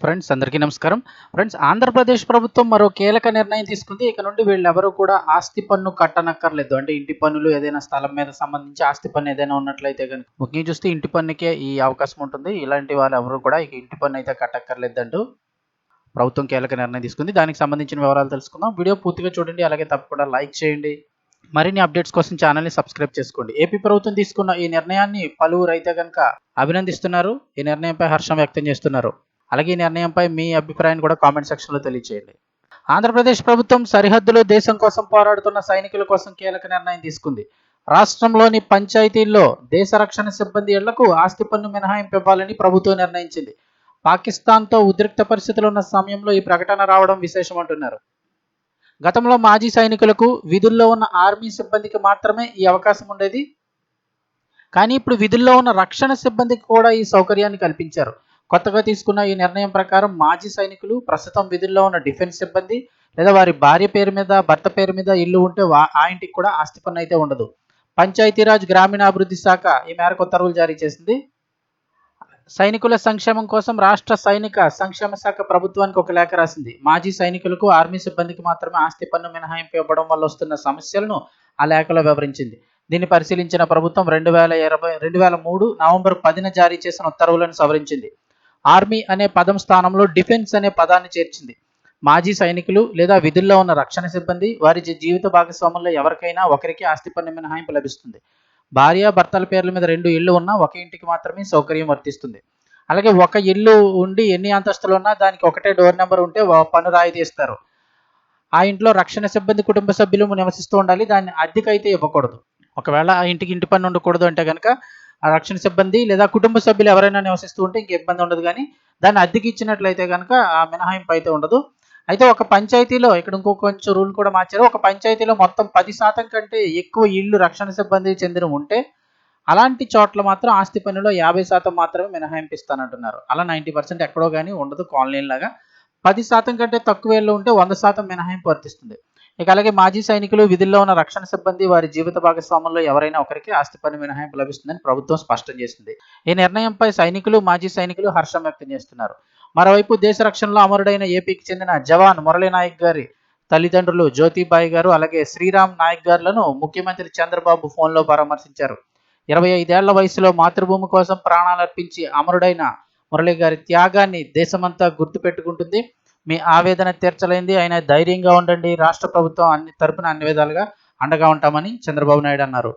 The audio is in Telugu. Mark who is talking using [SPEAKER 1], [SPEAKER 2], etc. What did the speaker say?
[SPEAKER 1] ఫ్రెండ్స్ అందరికీ నమస్కారం. ఫ్రెండ్స్ ఆంధ్రప్రదేశ్ ప్రభుత్వం మరో కీలక నిర్ణయం తీసుకుంది. ఇక నుండి వీళ్ళెవరూ కూడా ఆస్తి పన్ను కట్టనక్కర్లేదు. అంటే ఇంటి పన్నులు ఏదైనా స్థలం మీద సంబంధించి ఆస్తి పన్ను ఏదైనా ఉన్నట్లయితే కనుక ముఖ్యంగా చూస్తే ఇంటి పన్నుకే ఈ అవకాశం ఉంటుంది. ఇలాంటి వాళ్ళు ఎవరు కూడా ఇక ఇంటి పన్ను అయితే కట్టక్కర్లేదంటూ ప్రభుత్వం కీలక నిర్ణయం తీసుకుంది. దానికి సంబంధించిన వివరాలు తెలుసుకుందాం. వీడియో పూర్తిగా చూడండి. అలాగే తప్పకుండా లైక్ చేయండి. మరిన్ని అప్డేట్స్ కోసం ఛానల్ని సబ్స్క్రైబ్ చేసుకోండి. ఏపీ ప్రభుత్వం తీసుకున్న ఈ నిర్ణయాన్ని పలువురు అయితే కనుక అభినందిస్తున్నారు. ఈ నిర్ణయంపై హర్షం వ్యక్తం చేస్తున్నారు. అలాగే ఈ నిర్ణయంపై మీ అభిప్రాయాన్ని కూడా కామెంట్ సెక్షన్లో తెలియజేయండి ఆంధ్రప్రదేశ్ ప్రభుత్వం సరిహద్దులో దేశం కోసం పోరాడుతున్న సైనికుల కోసం కీలక నిర్ణయం తీసుకుంది. రాష్ట్రంలోని పంచాయతీల్లో దేశ రక్షణ సిబ్బంది ఇళ్ళకు ఆస్తి పన్ను మినహాయింపు ఇవ్వాలని ప్రభుత్వం నిర్ణయించింది. పాకిస్తాన్తో ఉద్రిక్త పరిస్థితులు ఉన్న సమయంలో ఈ ప్రకటన రావడం విశేషం అంటున్నారు గతంలో మాజీ సైనికులకు విధుల్లో ఉన్న ఆర్మీ సిబ్బందికి మాత్రమే ఈ అవకాశం ఉండేది. కానీ ఇప్పుడు విధుల్లో ఉన్న రక్షణ సిబ్బందికి కూడా ఈ సౌకర్యాన్ని కల్పించారు. కొత్తగా తీసుకున్న ఈ నిర్ణయం ప్రకారం మాజీ సైనికులు ప్రస్తుతం విధుల్లో ఉన్న డిఫెన్స్ సిబ్బంది లేదా వారి భార్య పేరు మీద భర్త పేరు మీద ఇల్లు ఉంటే ఆ ఇంటికి కూడా ఆస్తి పన్ను అయితే ఉండదు. పంచాయతీరాజ్ గ్రామీణాభివృద్ధి శాఖ ఈ మేరకు ఉత్తర్వులు జారీ చేసింది. సైనికుల సంక్షేమం కోసం రాష్ట్ర సైనిక సంక్షేమ శాఖ ప్రభుత్వానికి ఒక లేఖ రాసింది. మాజీ సైనికులకు ఆర్మీ సిబ్బందికి మాత్రమే ఆస్తి పన్ను మినహాయింపు ఇవ్వడం వల్ల వస్తున్న సమస్యలను ఆ లేఖలో వివరించింది. దీన్ని పరిశీలించిన ప్రభుత్వం రెండు వేల ఇరవై రెండు వేల మూడు నవంబర్ పదిన జారీ చేసిన ఉత్తర్వులను సవరించింది. ఆర్మీ అనే పదం స్థానంలో డిఫెన్స్ అనే పదాన్ని చేర్చింది. మాజీ సైనికులు లేదా విధుల్లో ఉన్న రక్షణ సిబ్బంది వారి జీవిత భాగస్వాముల్లో ఎవరికైనా ఒకరికి ఆస్తి పన్ను మినహాయింపు లభిస్తుంది. భార్య భర్తల పేర్ల మీద రెండు ఇళ్ళు ఉన్నా ఒక ఇంటికి మాత్రమే సౌకర్యం వర్తిస్తుంది. అలాగే ఒక ఇల్లు ఉండి ఎన్ని అంతస్తులు ఉన్నా దానికి ఒకటే డోర్ నెంబర్ ఉంటే పన్ను రాయితీ ఇస్తారు ఆ ఇంట్లో రక్షణ సిబ్బంది కుటుంబ సభ్యులు నివసిస్తూ ఉండాలి దాన్ని అద్దెకైతే ఇవ్వకూడదు. ఒకవేళ ఆ ఇంటికి ఇంటి పన్ను ఉండకూడదు అంటే కనుక రక్షణ సిబ్బంది లేదా కుటుంబ సభ్యులు ఎవరైనా నివసిస్తూ ఉంటే ఇంక ఇబ్బంది ఉండదు కానీ దాన్ని అద్దెకి ఇచ్చినట్లయితే కనుక ఆ మినహాయింపు అయితే ఉండదు. అయితే ఒక పంచాయతీలో ఇక్కడ ఇంకో కొంచెం రూల్ కూడా మార్చారు. ఒక పంచాయతీలో మొత్తం పది శాతం కంటే ఎక్కువ ఇళ్ళు రక్షణ సిబ్బంది చెందిన ఉంటే అలాంటి చోట్ల మాత్రం ఆస్తి పన్నులో యాభై శాతం మాత్రమే మినహాయింపిస్తానంటున్నారు అలా నైంటీ పర్సెంట్ ఎక్కడో కానీ ఉండదు కాలనీలాగా పది శాతం కంటే తక్కువ ఏళ్ళు ఉంటే వంద శాతం మినహాయింపు వర్తిస్తుంది. ఇక అలాగే మాజీ సైనికులు విధుల్లో ఉన్న రక్షణ సిబ్బంది వారి జీవిత భాగస్వాముల్లో ఎవరైనా ఒకరికి ఆస్తి పన్ను మినహాయింపు లభిస్తుందని ప్రభుత్వం స్పష్టం చేసింది. ఈ నిర్ణయంపై సైనికులు మాజీ సైనికులు హర్షం వ్యక్తం చేస్తున్నారు. మరోవైపు దేశ రక్షణలో అమరుడైన ఏపీకి చెందిన జవాన్ మురళీ నాయక్ గారి తల్లిదండ్రులు జ్యోతిబాయి గారు అలాగే శ్రీరామ్ నాయక్ గారులను ముఖ్యమంత్రి చంద్రబాబు ఫోన్లో పరామర్శించారు. ఇరవై ఐదేళ్ళ వయసులో మాతృభూమి కోసం ప్రాణాలర్పించి అమరుడైన మురళి గారి త్యాగాన్ని దేశమంతా గుర్తుపెట్టుకుంటుంది. మీ ఆవేదన తీర్చలేంది ఆయన ధైర్యంగా ఉండండి. రాష్ట్ర ప్రభుత్వం అన్ని తరపున అన్ని విధాలుగా అండగా ఉంటామని చంద్రబాబు నాయుడు అన్నారు.